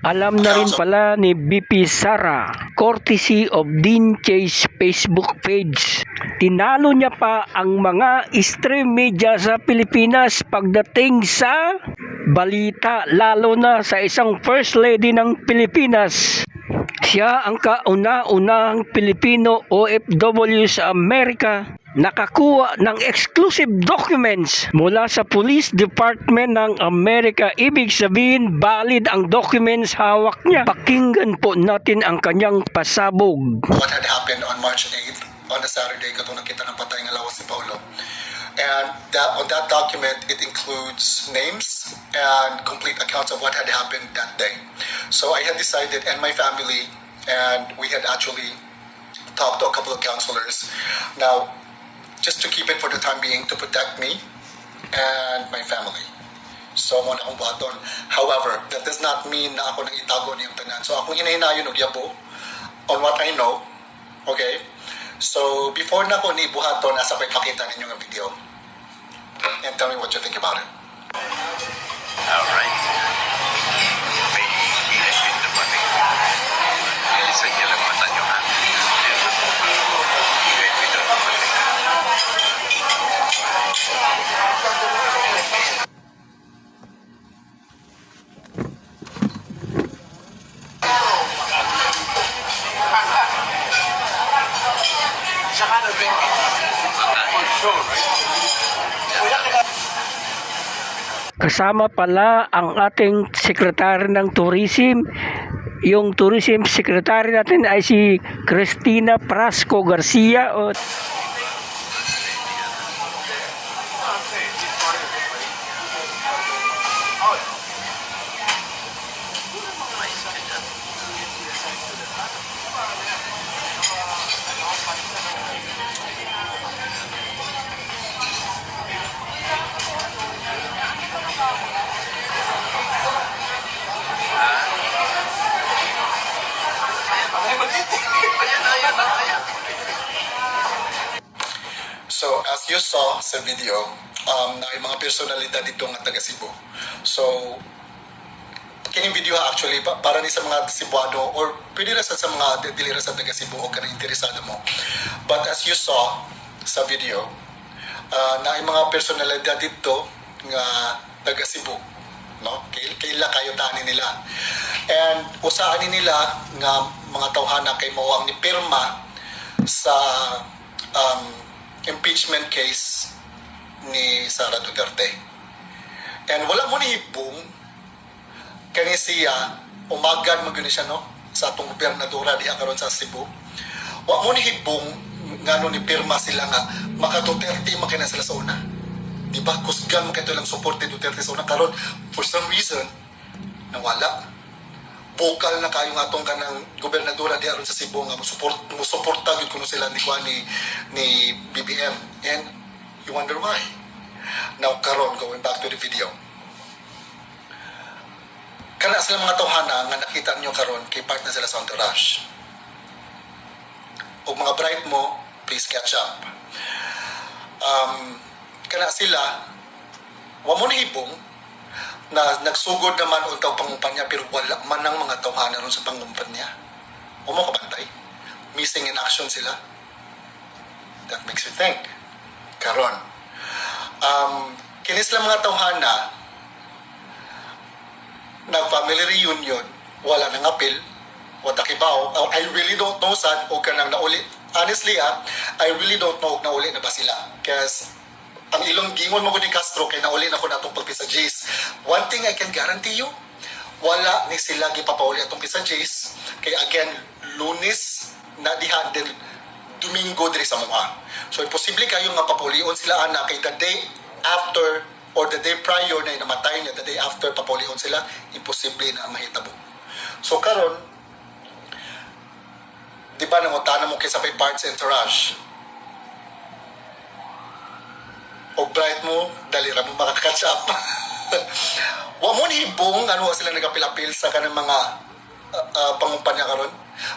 Alam na rin pala ni BP Sara, courtesy of Dean Chase Facebook page. Tinalo niya pa ang mga stream media sa Pilipinas pagdating sa balita lalo na sa isang first lady ng Pilipinas. Siya ang kauna-unahang Pilipino OFW sa Amerika nakakuha ng exclusive documents mula sa Police Department ng Amerika. Ibig sabihin, valid ang documents hawak niya. Pakinggan po natin ang kanyang pasabog. what had happened on March 8th on a Saturday katong nakita ng patay nga lawas si Paulo. And that on that document it includes names and complete accounts of what had happened that day. So I had decided and my family and we had actually talked to a couple of counselors. Now just to keep it for the time being to protect me and my family. So, mo na akong. However, that does not mean na ako nang itago niyang tanan. So, akong hinahinayon og yabo on what I know. Okay? So, before na ako ni buhaton, nasa ko ipakita ninyo ng video. And tell me what you think about it. Kasama pala ang ating sekretary ng tourism. Yung tourism secretary natin ay si Cristina Prasco Garcia. O, So, as you saw sa video, um, na yung mga personalidad dito nga taga Cebu. So, kining video actually pa, para ni sa mga Cebuano or pwede ra sa sa mga dili ra sa taga Cebu o kanang interesado mo. But as you saw sa video, uh, na yung mga personalidad dito nga taga Cebu no kay kaila kayo tani nila and usahan ni nila nga mga tawhana kay mao ang ni pirma sa um, impeachment case ni Sara Duterte. And wala mo ni hibong kani siya umagad mo siya no? Sa atong gobernadora diha karon sa Cebu. Wa mo ni hibong ngano ni pirma sila nga maka Duterte makina sila sa una. Di ba kusgan mo kayo lang support ni Duterte sa una. Karon for some reason nawala vocal na kayo nga atong kanang gobernadora di aron sa Cebu nga mo support mo suporta gyud kuno sila ni ni ni BBM and you wonder why? Now karon going back to the video. Kana sila mga tawhana nga nakita niyo karon kay part na sila sa entourage. O mga bright mo please catch up. Um, kana sila wa mo nahibong na nagsugod naman untaw pangumpanya tawhana ron sa pangumpanya. O mo kabantay. Missing in action sila. That makes you think. Karon. Um, kini sila mga tawhana. Nag family reunion. Wala nang apil. Wala kibaw Oh, I really don't know sad o kanang nauli. Honestly ah I really don't know kung nauli na ba sila. Kasi ang ilong gingon mo ko ni Castro kay nauli na ko na itong pagpisa Jace. One thing I can guarantee you, wala ni sila gipapauli atong Jace. Kay again, lunes na dihandel Domingo diri sa mga. So imposible kayo nga papaulion sila ana kay the day after or the day prior na namatay niya, the day after papaulion sila, imposible na mahitabo. So karon, di ba nangutana mo kay sa pay parts entourage, o bright mo, dali ra mo makaka-catch up. Wa mo ni hibong ano sila nagapil-apil sa kanang mga uh, uh, pangumpanya karon.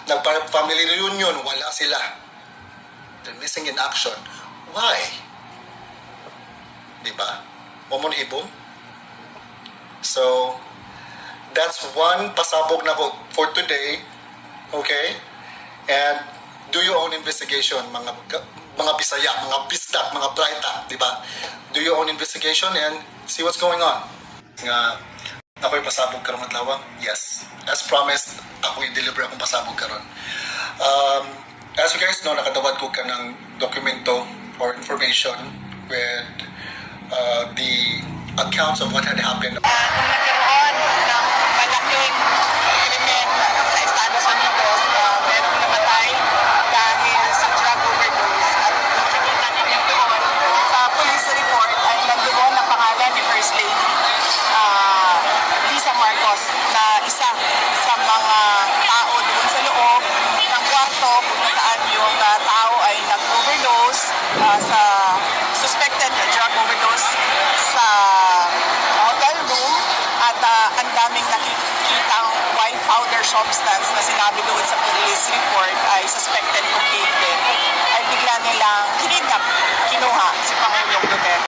Nagpa family reunion wala sila. They're missing in action. Why? Di ba? Wa mo ni hibong. So, that's one pasabog na ko for today. Okay? And do your own investigation, mga mga Bisaya, mga Bistak, mga Braita, di ba? Do your own investigation and see what's going on. Nga, ako'y pasabog karon adlaw? Yes. As promised, ako i-deliver akong pasabog karon. Um, as you guys know, nakadawat ko ka ng dokumento or information with uh, the accounts of what had happened nung daming nakikita wine powder substance na sinabi doon sa police report ay suspected cocaine din, ay bigla nilang kinidnap, kinuha si Pangulong Duterte.